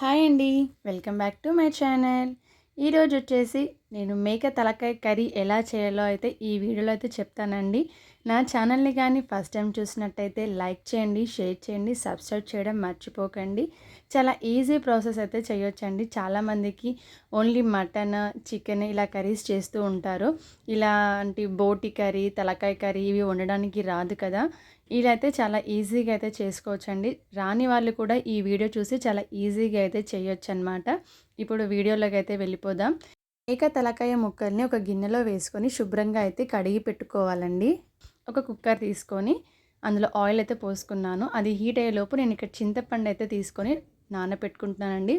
Hi అండి. Welcome back to my channel. ఈరోజు వచ్చేసి నేను మేక తలకాయ కర్రీ ఎలా చేయాలో అయితే ఈ వీడియోలో అయితే చెప్తానండి. నా ఛానల్ని కానీ ఫస్ట్ టైం చూసినట్టయితే లైక్ చేయండి షేర్ చేయండి సబ్స్క్రైబ్ చేయడం మర్చిపోకండి. చాలా ఈజీ ప్రాసెస్ అయితే చేయొచ్చండి. చాలామందికి ఓన్లీ మటన్ చికెన్ ఇలా కర్రీస్ చేస్తూ ఉంటారు. ఇలాంటి బోటి కర్రీ తలకాయ కర్రీ ఇవి వండడానికి రాదు కదా. ఇలా అయితే చాలా ఈజీగా అయితే చేసుకోవచ్చండి. రాని వాళ్ళు కూడా ఈ వీడియో చూసి చాలా ఈజీగా అయితే చేయొచ్చు అనమాట ఇప్పుడు వీడియోలోకి అయితే వెళ్ళిపోదాం. ఏక తలకాయ ముక్కల్ని ఒక గిన్నెలో వేసుకొని శుభ్రంగా అయితే కడిగి పెట్టుకోవాలండి. ఒక కుక్కర్ తీసుకొని అందులో ఆయిల్ అయితే పోసుకున్నాను. అది హీట్ అయ్యేలోపు నేను ఇక్కడ చింతపండు అయితే తీసుకొని నానబెట్టుకుంటున్నానండి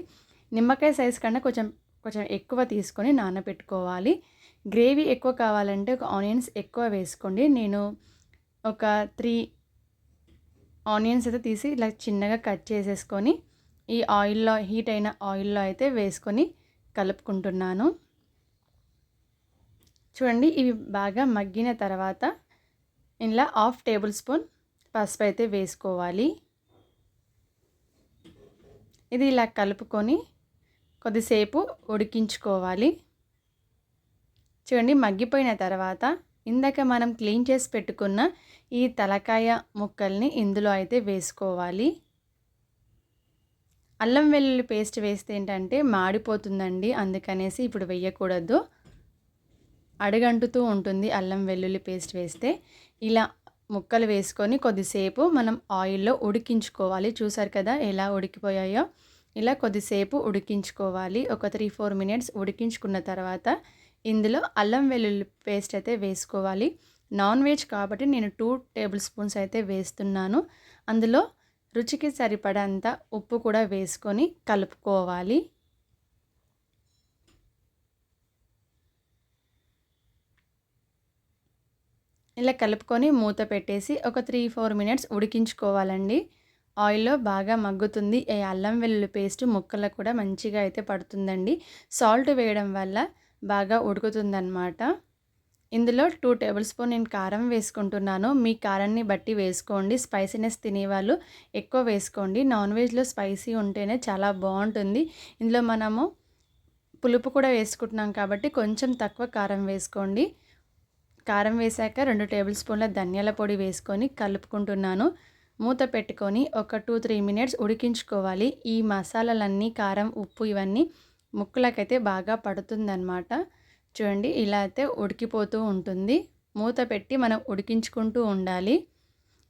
నిమ్మకాయ సైజ్ కన్నా కొంచెం కొంచెం ఎక్కువ తీసుకొని నానబెట్టుకోవాలి గ్రేవీ ఎక్కువ కావాలంటే ఒక ఆనియన్స్ ఎక్కువ వేసుకోండి. నేను ఒక త్రీ ఆనియన్స్ అయితే తీసి ఇలా చిన్నగా కట్ చేసేసుకొని ఈ ఆయిల్లో హీట్ అయిన ఆయిల్లో అయితే వేసుకొని కలుపుకుంటున్నాను. చూడండి ఇవి బాగా మగ్గిన తర్వాత ఇలా హాఫ్ టేబుల్ స్పూన్ పసుపు అయితే వేసుకోవాలి. ఇది ఇలా కలుపుకొని కొద్దిసేపు ఉడికించుకోవాలి. చూడండి మగ్గిపోయిన తర్వాత ఇందాక మనం క్లీన్ చేసి పెట్టుకున్న ఈ తలకాయ ముక్కల్ని ఇందులో అయితే వేసుకోవాలి. అల్లం వెల్లుల్లి పేస్ట్ వేస్తే ఏంటంటే మాడిపోతుందండి అందుకనేసి ఇప్పుడు వేయకూడదు. అడుగంటుతూ ఉంటుంది అల్లం వెల్లుల్లి పేస్ట్ వేస్తే. ఇలా ముక్కలు వేసుకొని కొద్దిసేపు మనం ఆయిల్లో ఉడికించుకోవాలి. చూసారు కదా ఎలా ఉడికిపోయాయో? ఇలా కొద్దిసేపు ఉడికించుకోవాలి. ఒక త్రీ ఫోర్ మినిట్స్ ఉడికించుకున్న తర్వాత ఇందులో అల్లం వెల్లుల్లి పేస్ట్ అయితే వేసుకోవాలి. నాన్ వెజ్ కాబట్టి నేను టూ టేబుల్ స్పూన్స్ అయితే వేస్తున్నాను. అందులో రుచికి సరిపడంత ఉప్పు కూడా వేసుకొని కలుపుకోవాలి. ఇలా కలుపుకొని మూత పెట్టేసి ఒక త్రీ ఫోర్ మినిట్స్ ఉడికించుకోవాలండి. ఆయిల్లో బాగా మగ్గుతుంది. ఈ అల్లం వెల్లుల్లి పేస్ట్ ముక్కలకు కూడా మంచిగా అయితే పడుతుందండి. సాల్ట్ వేయడం వల్ల బాగా ఉడుకుతుందన్నమాట. ఇందులో టూ టేబుల్ స్పూన్ నేను కారం వేసుకుంటున్నాను. మీ కారాన్ని బట్టి వేసుకోండి. స్పైసీనెస్ తినేవాళ్ళు ఎక్కువ వేసుకోండి. నాన్ వెజ్లో స్పైసీ ఉంటేనే చాలా బాగుంటుంది. ఇందులో మనము పులుపు కూడా వేసుకుంటున్నాం కాబట్టి కొంచెం తక్కువ కారం వేసుకోండి. కారం వేసాక రెండు టేబుల్ స్పూన్ల ధనియాల పొడి వేసుకొని కలుపుకుంటున్నాను. మూత పెట్టుకొని ఒక టూ త్రీ మినిట్స్ ఉడికించుకోవాలి. ఈ మసాలాలన్నీ కారం ఉప్పు ఇవన్నీ ముక్కలకైతే బాగా పడుతుందన్నమాట. చూడండి ఇలా అయితే ఉడికిపోతూ ఉంటుంది. మూత పెట్టి మనం ఉడికించుకుంటూ ఉండాలి.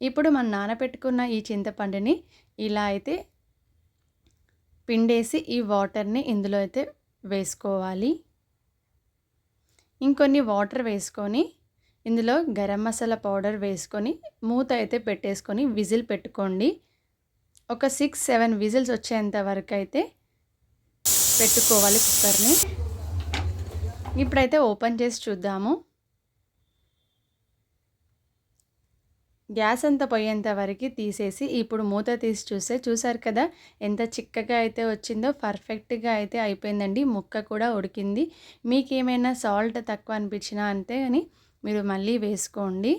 ఇప్పుడు మనం నానబెట్టుకున్న ఈ చింతపండుని ఇలా అయితే పిండేసి ఈ వాటర్ని ఇందులో అయితే వేసుకోవాలి. ఇంకొన్ని వాటర్ వేసుకొని ఇందులో గరం మసాలా పౌడర్ వేసుకొని మూత అయితే పెట్టేసుకొని విజిల్ పెట్టుకోండి. ఒక సిక్స్ సెవెన్ విజిల్స్ వచ్చేంత వరకు అయితే పెట్టుకోవాలి కుక్కర్ని. ఇప్పుడైతే ఓపెన్ చేసి చూద్దాము. గ్యాస్ అంతా పోయేంత వరకు తీసేసి ఇప్పుడు మూత తీసి చూస్తే చూసారు కదా ఎంత చిక్కగా అయితే వచ్చిందో పర్ఫెక్ట్గా అయితే అయిపోయిందండి. ముక్క కూడా ఉడికింది. మీకు ఏమైనా సాల్ట్ తక్కువ అనిపించినా అంతే అని మీరు మళ్ళీ వేసుకోండి.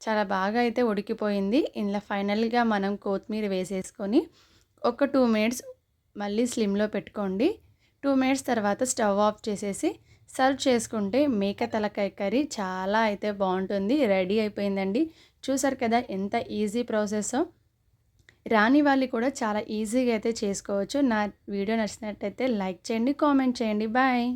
చాలా బాగా అయితే ఉడికిపోయింది. ఇందులో ఫైనల్గా మనం కొత్తిమీర వేసేసుకొని ఒక టూ మినిట్స్ మళ్ళీ స్లిమ్లో పెట్టుకోండి. టూ మినిట్స్ తర్వాత స్టవ్ ఆఫ్ చేసేసి సర్వ్ చేసుకుంటే మేక తలకాయ కర్రీ చాలా అయితే బాగుంటుంది. రెడీ అయిపోయిందండి. చూసారు కదా ఎంత ఈజీ ప్రాసెస్. రాని వాళ్ళు కూడా చాలా ఈజీగా అయితే చేసుకోవచ్చు. నా వీడియో నచ్చినట్టయితే లైక్ చేయండి కామెంట్ చేయండి. బాయ్.